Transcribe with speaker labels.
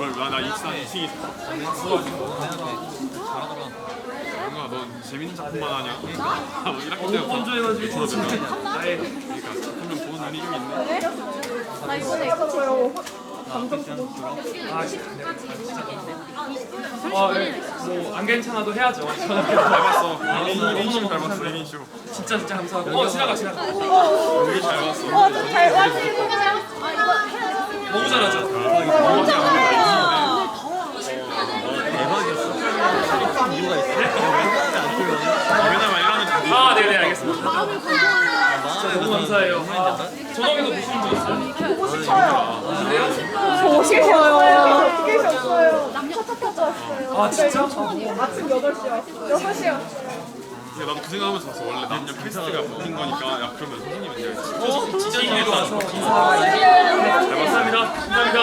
Speaker 1: 뭘, 나, 나 익산 2층 있어. 뭔가 너 재밌는 작품만 하냐? 나뭐 1학기 때부터 줄어들면.
Speaker 2: 나의
Speaker 1: 그러니까 작품을 보는 눈이 좀 있네.
Speaker 3: 나 이번에 있었어요.
Speaker 2: 아, 네. 뭐안 괜찮아도 해야죠. 저는
Speaker 1: 잘. 1인쇼 잘 봤어, 1인쇼.
Speaker 2: 진짜 진짜 감사하고. 어 지나가 지나가.
Speaker 1: 되게 잘 봤어.
Speaker 3: 어, 저잘 마시고.
Speaker 1: 왜냐면 이러면 다
Speaker 2: 아 네네 알겠습니다. 진짜 너무 감사해요. 전화기도 보시는 분 있어요?
Speaker 3: 보고 싶어요. 보고 싶어요. 어떻게 왔어요.
Speaker 2: 아 진짜?
Speaker 3: 아침 8시에 왔어요. 6시요.
Speaker 1: 근데 나도 그 생각하면서 봤어. 원래 남녀 캐스트가 바뀐 거니까 야 그러면 선생님이 돼야지.
Speaker 2: 어? 진짜 와서 인사하고. 네, 감사합니다. 감사합니다.